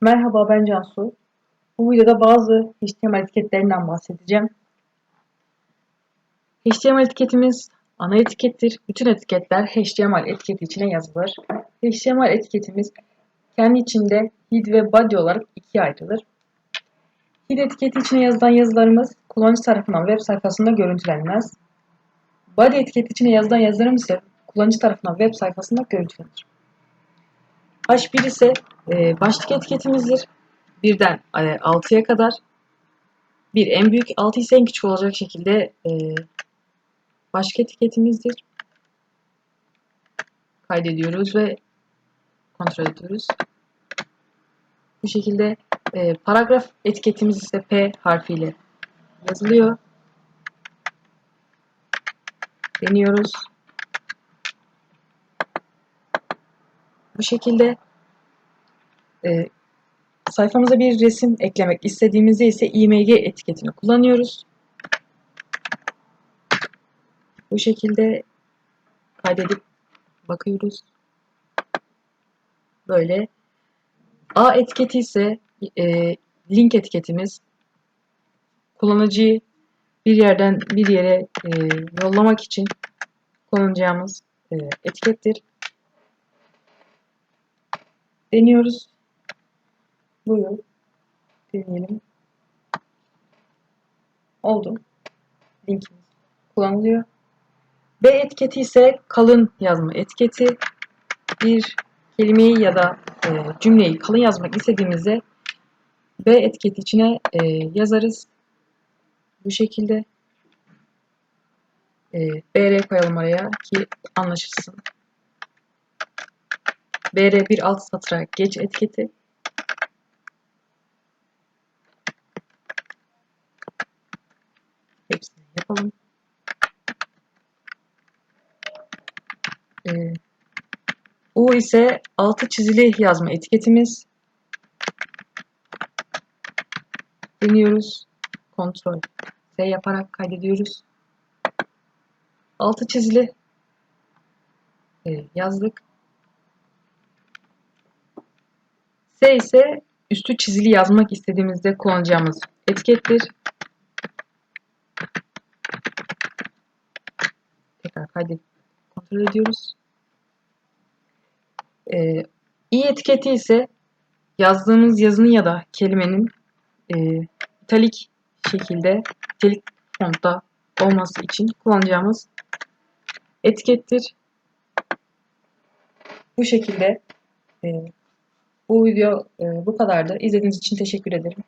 Merhaba ben Cansu. Bu videoda bazı HTML etiketlerinden bahsedeceğim. HTML etiketimiz ana etikettir. Bütün etiketler HTML etiketi içine yazılır. HTML etiketimiz kendi içinde head ve body olarak ikiye ayrılır. Head etiketi içine yazılan yazılarımız kullanıcı tarafından web sayfasında görüntülenmez. Body etiketi içine yazılan yazılarımız ise kullanıcı tarafından web sayfasında görüntülenir. H1 ise e, başlık etiketimizdir. Birden e, 6'ya kadar. Bir en büyük, 6 ise en küçük olacak şekilde e, başlık etiketimizdir. Kaydediyoruz ve kontrol ediyoruz. Bu şekilde e, paragraf etiketimiz ise P harfiyle yazılıyor. Deniyoruz. Bu şekilde e, sayfamıza bir resim eklemek istediğimizde ise img etiketini kullanıyoruz. Bu şekilde kaydedip bakıyoruz. Böyle. A etiketi ise e, link etiketimiz. Kullanıcıyı bir yerden bir yere e, yollamak için kullanacağımız e, etikettir. Deniyoruz. Buyurun. Deneyelim. Oldu. Linkimiz kullanılıyor. B etiketi ise kalın yazma etiketi. Bir kelimeyi ya da e, cümleyi kalın yazmak istediğimizde B etiketi içine e, yazarız. Bu şekilde e, BR koyalım araya ki anlaşılsın. BR bir alt satıra geç etiketi. Hepsini yapalım. Ee, U ise altı çizili yazma etiketimiz. Deniyoruz. Kontrol S yaparak kaydediyoruz. Altı çizili e, yazdık. S ise üstü çizili yazmak istediğimizde kullanacağımız etikettir. Tekrar kaydedip kontrol ediyoruz. Ee, i etiketi ise yazdığımız yazının ya da kelimenin e, italik şekilde italik fontta olması için kullanacağımız etikettir. Bu şekilde e, bu video e, bu kadardı. İzlediğiniz için teşekkür ederim.